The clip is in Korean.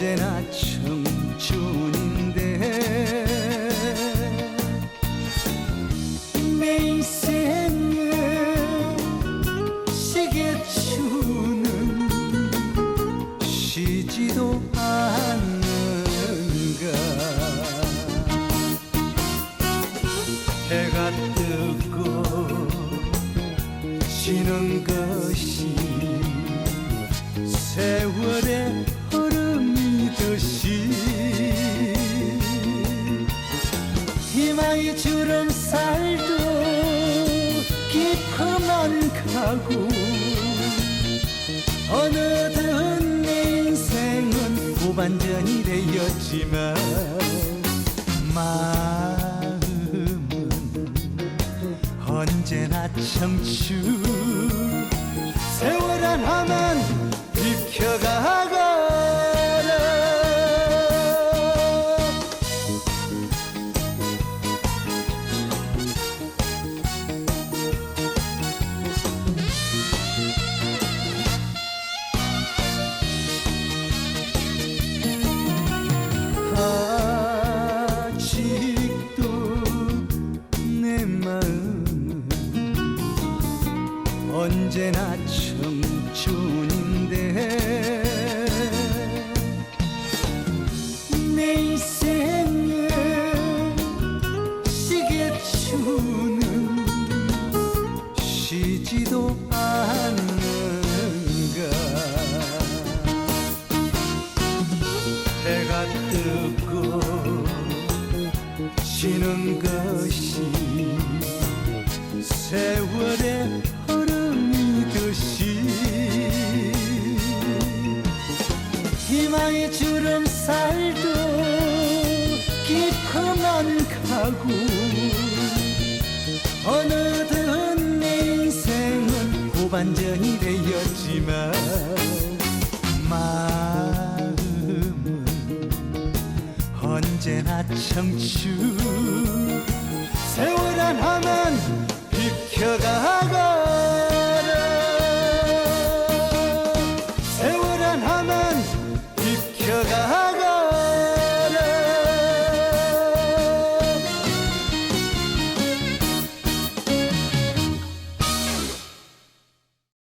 언제나 청춘인데 내 인생에 시계추는 쉬지도 않는가. 해가 뜨고 지는 것 가고 어느덧 내 인생은 후반전이 되었지만 마음은 언제나 청춘. 세월한 하면 비켜가 언제나 청춘인데. 내 인생에 시계추는 쉬지도 않는가. 해가 뜨고 희망의 주름살도 깊어만 가고 어느덧 내 인생은 후반전이 되었지만 마음은 언제나 청춘 세월한 하면 비켜가고